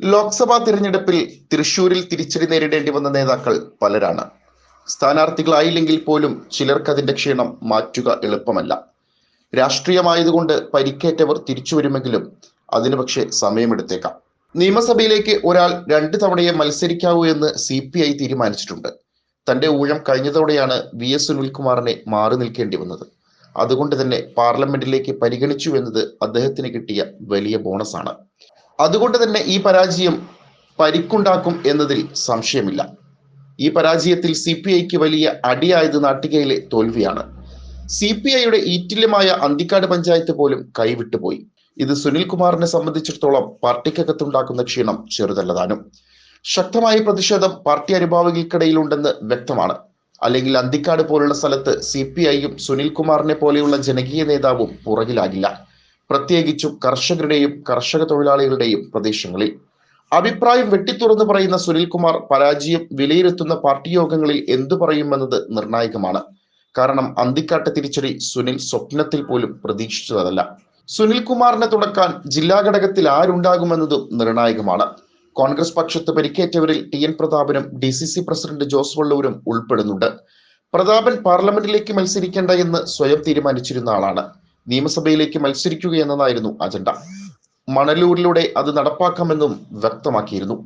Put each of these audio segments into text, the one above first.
ലോക്സഭാ തിരഞ്ഞെടുപ്പിൽ തൃശൂരിൽ തിരിച്ചടി നേരിടേണ്ടി വന്ന നേതാക്കൾ പലരാണ്. സ്ഥാനാർത്ഥികളായില്ലെങ്കിൽ പോലും ചിലർക്ക് അതിന്റെ ക്ഷീണം മാറ്റുക എളുപ്പമല്ല. രാഷ്ട്രീയമായതുകൊണ്ട് പരിക്കേറ്റവർ തിരിച്ചു വരുമെങ്കിലും അതിന് പക്ഷേ സമയമെടുത്തേക്കാം. നിയമസഭയിലേക്ക് ഒരാൾ രണ്ട് തവണയെ മത്സരിക്കാവൂ എന്ന് സി പി ഐ തീരുമാനിച്ചിട്ടുണ്ട്. തന്റെ ഊഴം കഴിഞ്ഞതോടെയാണ് വി എസ് സുനിൽകുമാറിനെ മാറി നിൽക്കേണ്ടി വന്നത്. അതുകൊണ്ട് തന്നെ പാർലമെന്റിലേക്ക് പരിഗണിച്ചു എന്നത് അദ്ദേഹത്തിന് കിട്ടിയ വലിയ ബോണസാണ്. അതുകൊണ്ട് തന്നെ ഈ പരാജയം പരിക്കുണ്ടാക്കും എന്നതിൽ സംശയമില്ല. ഈ പരാജയത്തിൽ സി പി ഐക്ക് വലിയ അടിയായത് നാട്ടികയിലെ തോൽവിയാണ്. സി പി ഐയുടെ ഈറ്റില്യമായ അന്തിക്കാട് പഞ്ചായത്ത് പോലും കൈവിട്ടുപോയി ഇത് സുനിൽകുമാറിനെ സംബന്ധിച്ചിടത്തോളം പാർട്ടിക്കകത്തുണ്ടാക്കുന്ന ക്ഷീണം ചെറുതല്ലതാനും. ശക്തമായ പ്രതിഷേധം പാർട്ടി അനുഭാവികൾക്കിടയിലുണ്ടെന്ന് വ്യക്തമാണ്. അല്ലെങ്കിൽ അന്തിക്കാട് പോലുള്ള സ്ഥലത്ത് സി പി ഐയും സുനിൽകുമാറിനെ പോലെയുള്ള ജനകീയ നേതാവും പുറകിലാകില്ല. പ്രത്യേകിച്ചും കർഷകരുടെയും കർഷക തൊഴിലാളികളുടെയും പ്രദേശങ്ങളിൽ. അഭിപ്രായം വെട്ടിത്തുറന്ന് പറയുന്ന സുനിൽകുമാർ പരാജയം വിലയിരുത്തുന്ന പാർട്ടി യോഗങ്ങളിൽ എന്തു പറയുമെന്നത് നിർണായകമാണ്. കാരണം അന്തിക്കാട്ട് തിരിച്ചടി സുനിൽ സ്വപ്നത്തിൽ പോലും പ്രതീക്ഷിച്ചതല്ല. സുനിൽകുമാറിനെ തുടക്കാൻ ജില്ലാ ഘടകത്തിൽ ആരുണ്ടാകുമെന്നതും നിർണായകമാണ്. കോൺഗ്രസ് പക്ഷത്ത് പരിക്കേറ്റവരിൽ T N പ്രതാപനും D C C president Jose വള്ളൂരും ഉൾപ്പെടുന്നുണ്ട്. പ്രതാപൻ പാർലമെന്റിലേക്ക് മത്സരിക്കേണ്ട എന്ന് സ്വയം തീരുമാനിച്ചിരുന്ന ആളാണ്. നിയമസഭയിലേക്ക് മത്സരിക്കുക എന്നതായിരുന്നു അജണ്ട. മണലൂരിലൂടെ അത് നടപ്പാക്കാമെന്നും വ്യക്തമാക്കിയിരുന്നു.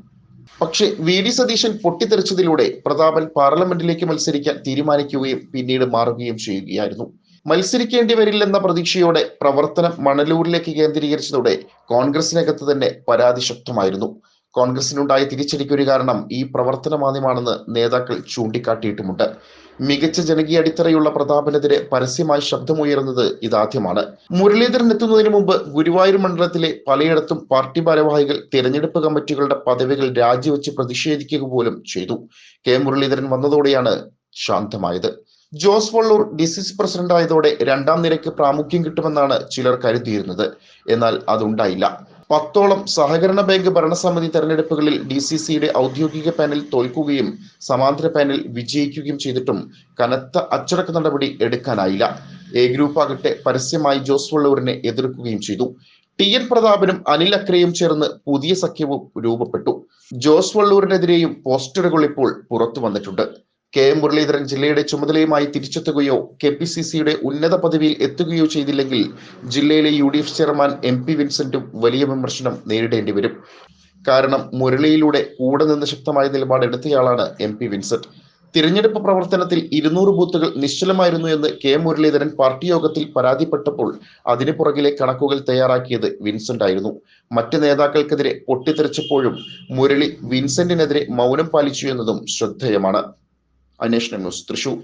പക്ഷേ വി. ഡി. സതീശൻ പൊട്ടിത്തെറിച്ചതിലൂടെ പ്രതാപൻ പാർലമെന്റിലേക്ക് മത്സരിക്കാൻ തീരുമാനിക്കുകയും പിന്നീട് മാറുകയും ചെയ്യുകയായിരുന്നു. മത്സരിക്കേണ്ടി വരില്ലെന്ന പ്രതീക്ഷയോടെ പ്രവർത്തനം മണലൂരിലേക്ക് കേന്ദ്രീകരിച്ചതോടെ കോൺഗ്രസിനകത്ത് തന്നെ പരാതി ശക്തമായിരുന്നു. കോൺഗ്രസിനുണ്ടായ തിരിച്ചടിക്കൊരു കാരണം ഈ പ്രവർത്തന മാധ്യമാണെന്ന് നേതാക്കൾ ചൂണ്ടിക്കാട്ടിയിട്ടുമുണ്ട്. മികച്ച ജനകീയ അടിത്തറയുള്ള പ്രതാപനെതിരെ പരസ്യമായി ശബ്ദമുയർന്നത് ഇതാദ്യമാണ്. മുരളീധരൻ എത്തുന്നതിന് മുമ്പ് ഗുരുവായൂർ മണ്ഡലത്തിലെ പലയിടത്തും പാർട്ടി ഭാരവാഹികൾ തിരഞ്ഞെടുപ്പ് കമ്മിറ്റികളുടെ പദവികൾ രാജിവെച്ച് പ്രതിഷേധിക്കുക പോലും ചെയ്തു. കെ. മുരളീധരൻ വന്നതോടെയാണ് ശാന്തമായത്. Jose Vallur D C C president ആയതോടെ രണ്ടാം നിരക്ക് പ്രാമുഖ്യം കിട്ടുമെന്നാണ് ചിലർ കരുതിയിരുന്നത്. എന്നാൽ അതുണ്ടായില്ല. പത്തോളം സഹകരണ ബാങ്ക് ഭരണസമിതി തെരഞ്ഞെടുപ്പുകളിൽ ഡി സി സിയുടെ ഔദ്യോഗിക പാനൽ തോൽക്കുകയും സമാന്തര പാനൽ വിജയിക്കുകയും ചെയ്തിട്ടും കനത്ത അച്ചടക്ക നടപടി എടുക്കാനായില്ല. എ ഗ്രൂപ്പ് ആകട്ടെ പരസ്യമായി ജോസ് വള്ളൂരിനെ എതിർക്കുകയും ചെയ്തു. ടി എൻ പ്രതാപനും അനിൽ അക്രയും ചേർന്ന് പുതിയ സഖ്യവും രൂപപ്പെട്ടു. ജോസ് വള്ളൂരിനെതിരെയും പോസ്റ്ററുകൾ ഇപ്പോൾ പുറത്തു വന്നിട്ടുണ്ട്. കെ എം മുരളീധരൻ ജില്ലയുടെ ചുമതലയുമായി തിരിച്ചെത്തുകയോ കെ പി സി സിയുടെ ഉന്നത പദവിയിൽ എത്തുകയോ ചെയ്തില്ലെങ്കിൽ ജില്ലയിലെ U D F chairman M P വിൻസെന്റും വലിയ വിമർശനം നേരിടേണ്ടി വരും. കാരണം മുരളിയിലൂടെ കൂടെ നിന്ന് ശക്തമായ നിലപാട് എടുത്തയാളാണ് എം പി വിൻസെന്റ്. തിരഞ്ഞെടുപ്പ് പ്രവർത്തനത്തിൽ ഇരുന്നൂറ് ബൂത്തുകൾ നിശ്ചലമായിരുന്നു എന്ന് കെ മുരളീധരൻ പാർട്ടി യോഗത്തിൽ പരാതിപ്പെട്ടപ്പോൾ അതിനു പുറകിലെ കണക്കുകൾ തയ്യാറാക്കിയത് വിൻസെന്റ് ആയിരുന്നു മറ്റ് നേതാക്കൾക്കെതിരെ പൊട്ടിത്തെറിച്ചപ്പോഴും മുരളി വിൻസെന്റിനെതിരെ മൗനം പാലിച്ചു എന്നതും ശ്രദ്ധേയമാണ്. അന്വേഷണം ന്യൂസ് തൃശൂർ